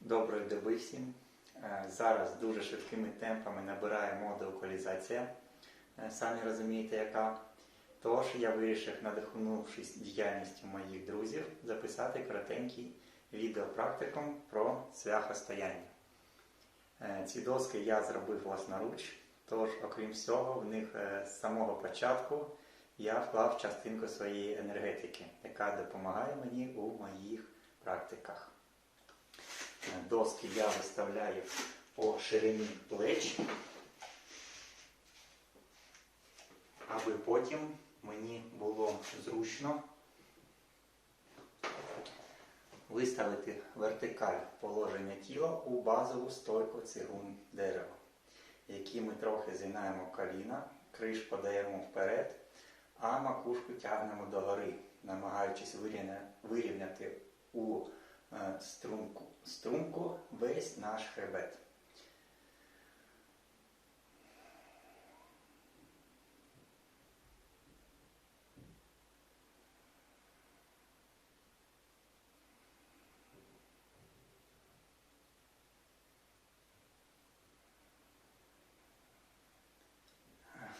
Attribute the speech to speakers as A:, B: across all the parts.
A: Доброї доби. Е, Зараз дуже швидкими темпами набирає мода околізація. Е, Самі розумієте, яка. Тож я вирішив, надихнувшись діяльністю моїх друзів, записати коротенький відеопрактикум про цвяхостояння. Е, Ці доски я зробив власноруч, тож, окрім всього, в них е, з самого початку я вклав частинку своєї енергетики, яка допомагає мені у моїх практиках. Е, Доски я виставляю по ширині плеч, аби потім мені було зручно виставити вертикаль положення тіла у базову стойку цигун дерева, які ми трохи згинаємо коліна, криш подаємо вперед, а макушку тягнемо догори, намагаючись вирівняти у е, струнку, струнку весь наш хребет.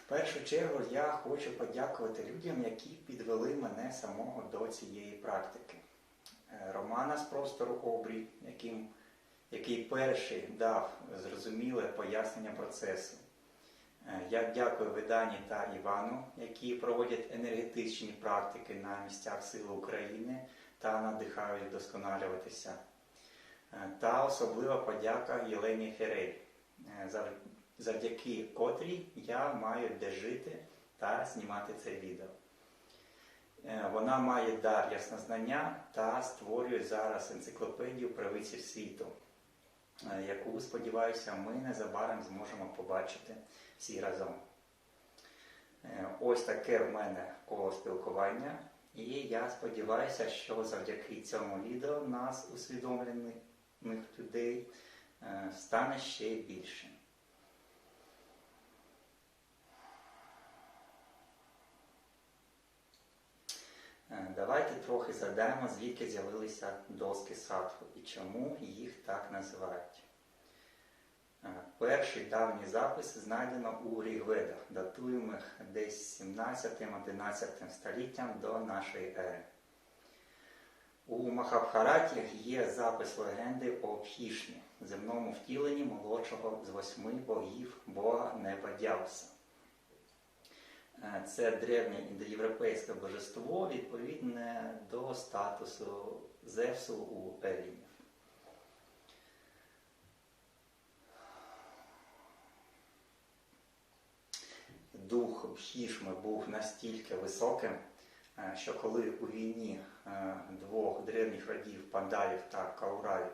A: В першу чергу я хочу подякувати людям, які підвели мене самого до цієї практики. Е, Романа з простору обрій, яким, який перший дав зрозуміле пояснення процесу. Е, Я дякую Видані та Івану, які проводять енергетичні практики на місцях Сили України та надихають вдосконалюватися. Е, Та особлива подяка Єлені зав- завдяки котрій я маю де жити та знімати це відео. Е, Вона має дар яснознання та створює зараз енциклопедію правиців світу, е, яку, сподіваюся, ми незабаром зможемо побачити всі разом. Е, Ось таке в мене коло спілкування, і я сподіваюся, що завдяки цьому відео нас, усвідомлених людей, стане ще більше. Давайте трохи згадаємо, звідки з'явилися доски садху і чому їх так називають. Е, Перший давній запис знайдено у Рігведах, датуємих десь 17-11 століттям до нашої ери. У Махабхараті є запис легенди о Пхішні, земному втіленні молодшого з восьми богів Бога Небадяуса. Це древнє індоєвропейське божество, відповідне до статусу Зевсу у Елінів. Дух Бхішми був настільки високим, що коли у війні двох древніх родів пандалів та кауравів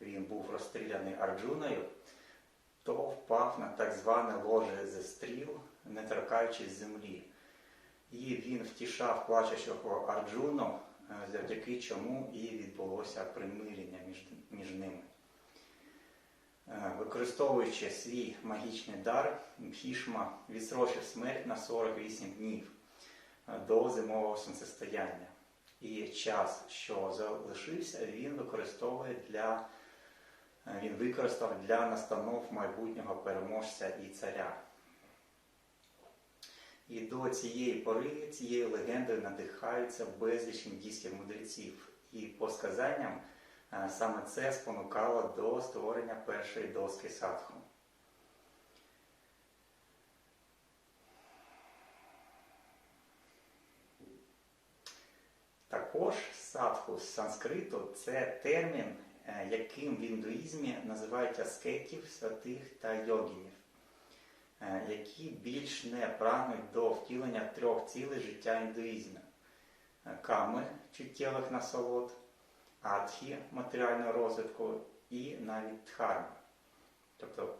A: він був розстріляний Арджуною, то впав на так зване ложе зі стріл, не торкаючись землі. І він втішав плачущого Арджуну, е, завдяки чому і відбулося примирення між, між ними. Е, Використовуючи свій магічний дар, Бхішма відсрочив смерть на 48 днів е, до зимового сонцестояння. І час, що залишився, він використовує для він використав для настанов майбутнього переможця і царя. І до цієї пори, цією легендою надихаються безліч індійських мудреців. І по сказанням е, саме це спонукало до створення першої доски садху. Також садху з санскриту це термін, е, яким в індуїзмі називають аскетів, святих та йогінів, які більш не прагнуть до втілення трьох цілей життя індуїзму. Е, ками чуттєвих насолод, адхі матеріального розвитку і навіть дхарми, тобто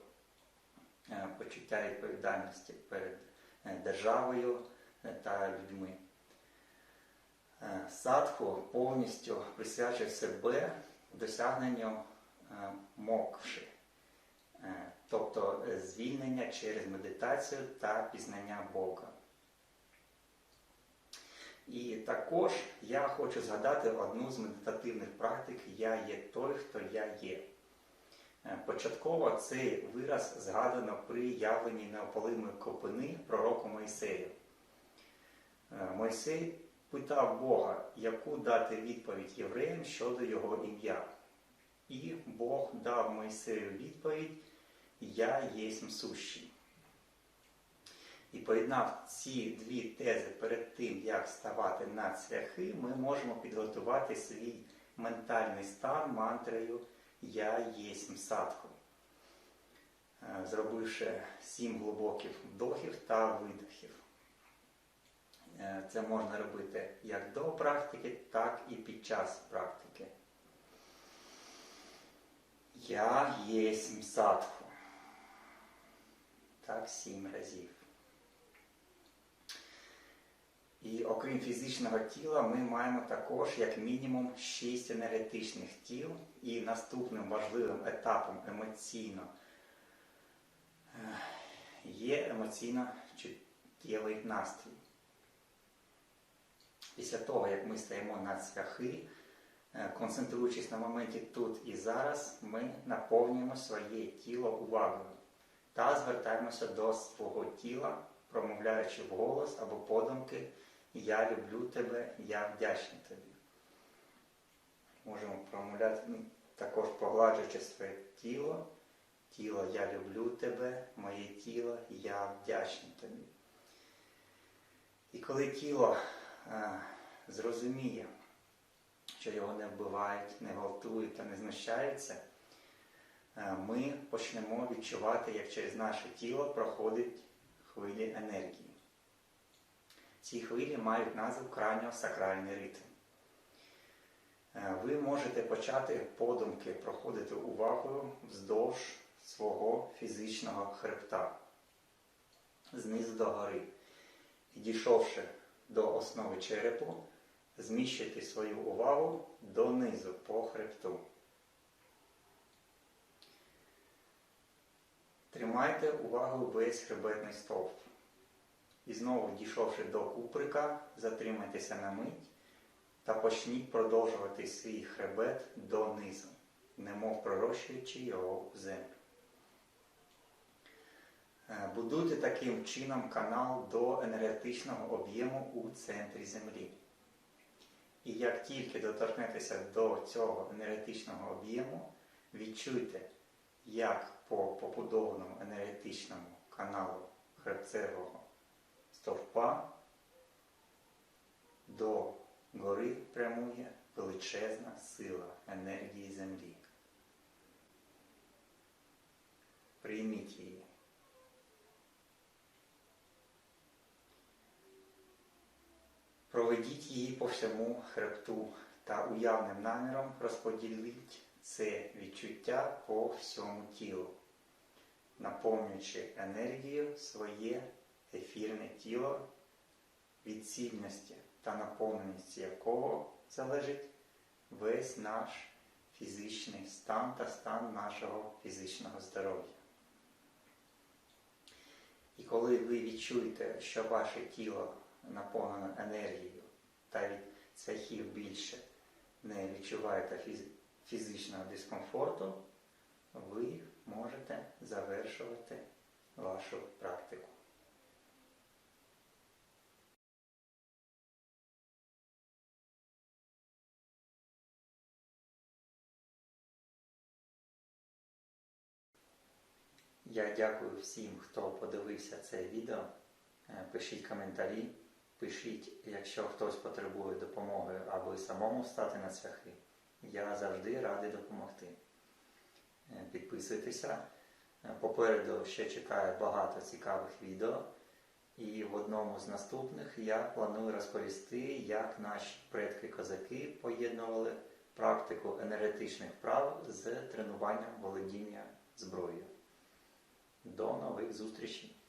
A: е, почуття відповідальності перед е, державою е, та людьми. Е, Садху повністю присвячує себе досягненню е, мокши, е, тобто е, звільнення через медитацію та пізнання Бога. І також я хочу згадати одну з медитативних практик Я є той, хто я є. Е, Початково цей вираз згадано при явленні неопалимої копини пророку Мойсею. Е, Мойсей питав Бога, яку дати відповідь євреям щодо його ім'я. І Бог дав Мойсею відповідь Я єсмь сущий. І поєднав ці дві тези перед тим, як ставати на цвяхи, ми можемо підготувати свій ментальний стан мантрою Я єсмь садху, Е, зробивши сім глибоких вдохів та видохів. Е, Це можна робити як до практики, так і під час практики. Я єсмь садху. Так, сім разів. І окрім фізичного тіла, ми маємо також як мінімум шість енергетичних тіл. І наступним важливим етапом емоційно е, є емоційно чуттєвий настрій. Після того, як ми стаємо на цвяхи, е, концентруючись на моменті тут і зараз, ми наповнюємо своє тіло увагою та звертаємося до свого тіла, промовляючи вголос або подумки Я люблю тебе, я вдячний тобі. Можемо промовляти ну, також погладжуючи своє тіло. Тіло я люблю тебе, моє тіло, я вдячний тобі. І коли тіло е, зрозуміє, що його не вбивають, не гвалтують та не знущаються, ми почнемо відчувати, як через наше тіло проходять хвилі енергії. Ці хвилі мають назву краньо-сакральний ритм. Е, Ви можете почати подумки проходити увагою вздовж свого фізичного хребта, знизу до гори. Дійшовши до основи черепу, зміщити свою увагу донизу по хребту. Тримайте увагу весь хребетний стовп. І знову, дійшовши до куприка, затримайтеся на мить та почніть продовжувати свій хребет донизу, немов пророщуючи його в землю. Е, Будуйте таким чином канал до енергетичного об'єму у центрі землі. І як тільки доторкнетеся до цього енергетичного об'єму, відчуйте, як по побудованому енергетичному каналу хребцевого стовпа до гори прямує величезна сила енергії землі. Прийміть її. Проведіть її по всьому хребту та уявним наміром розподіліть це відчуття по всьому тілу, наповнюючи енергією своє ефірне тіло, від цільності та наповненості якого залежить весь наш фізичний стан та стан нашого фізичного здоров'я. І коли ви відчуєте, що ваше тіло наповнено енергією та від цвяхів більше не відчуваєте фіз- фізичного дискомфорту, ви завершувати вашу практику. Я дякую всім, хто подивився це відео. Е, Пишіть коментарі, пишіть, якщо хтось потребує допомоги, аби самому стати на цвяхи. Я завжди радий допомогти. Е, Підписуйтеся. Попереду ще чекає багато цікавих відео. І в одному з наступних я планую розповісти, як наші предки-козаки поєднували практику енергетичних прав з тренуванням володіння зброєю. До нових зустрічей!